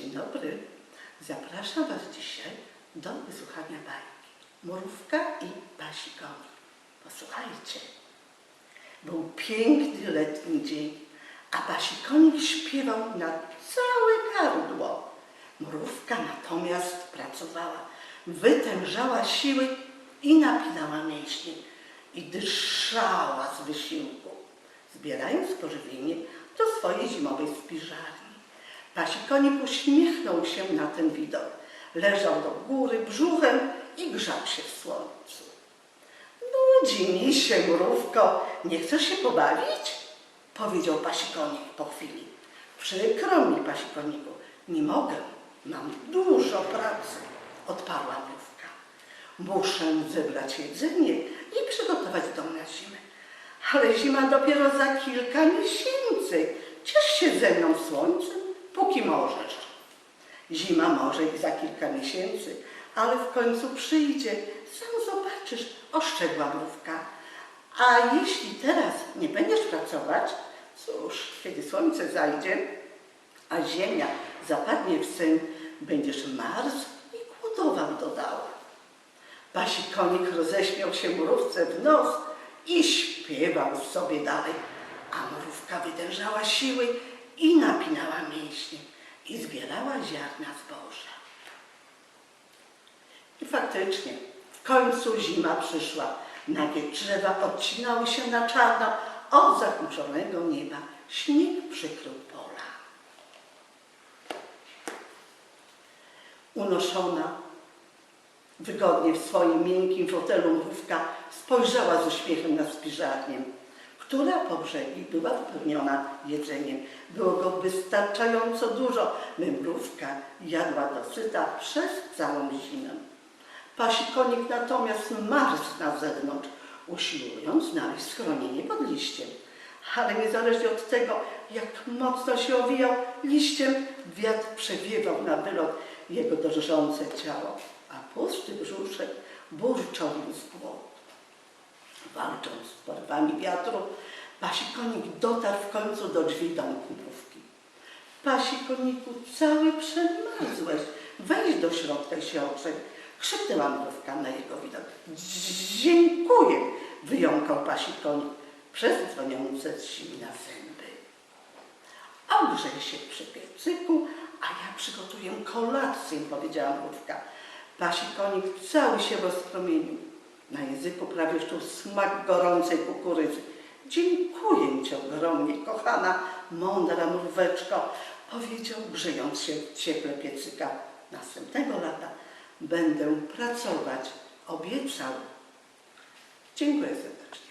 Dzień dobry. Zapraszam Was dzisiaj do wysłuchania bajki. Mrówka i pasi koń. Posłuchajcie. Był piękny letni dzień, a pasi konik śpiewał na całe gardło. Mrówka natomiast pracowała, wytężała siły i napinała mięśnie i dyszała z wysiłku, zbierając pożywienie do swojej zimowej spiżarni. Pasikonik uśmiechnął się na ten widok. Leżał do góry brzuchem i grzał się w słońcu. Nudzi mi się, mrówko, nie chcesz się pobawić? Powiedział pasikonik po chwili. Przykro mi, pasikoniku, nie mogę, mam dużo pracy, odparła mrówka. Muszę zebrać jedzenie i przygotować dom na zimę. Ale zima dopiero za kilka miesięcy. Ciesz się ze mną słońcem, póki możesz. Zima może i za kilka miesięcy, ale w końcu przyjdzie. Sam zobaczysz, ostrzegła mrówka. A jeśli teraz nie będziesz pracować, cóż, kiedy słońce zajdzie, a ziemia zapadnie w sen, będziesz marzł i głodował, dodała. Pasi konik roześmiał się mrówce w nos i śpiewał sobie dalej, a mrówka wytężała siły i napinała mięśnie I faktycznie, w końcu zima przyszła. Nagie drzewa odcinały się na czarno od zachmurzonego nieba. Śnieg przykrył pola. Unoszona wygodnie w swoim miękkim fotelu mrówka spojrzała z uśmiechem na spiżarnię, która po brzegi była wypełniona jedzeniem. Było go wystarczająco dużo, by mrówka jadła dosyta przez całą zimę. Pasikonik natomiast marzł na zewnątrz, usiłując znaleźć schronienie pod liściem. Ale niezależnie od tego, jak mocno się owijał liściem, wiatr przewiewał na wylot jego drżące ciało, a pusty brzuszek burczał mu z głodu. Walcząc z porwami wiatru, pasikonik dotarł w końcu do drzwi domku mrówki. Pasikoniku, cały przemarzłeś, wejdź do środka się ogrzej. Krzyknęła mrówka na jego widok. Dziękuję, wyjąkał pasikonik przez dzwoniące z zimna zęby. Ogrzej się przy piecyku, a ja przygotuję kolację, powiedziała mrówka. Pasikonik cały się rozpromienił. Na języku prawie czuł smak gorącej kukurydzy. Dziękuję Ci ogromnie, kochana, mądra mróweczko, powiedział, grzejąc się w cieple piecyka. Następnego lata będę pracować, obiecał. Dziękuję serdecznie.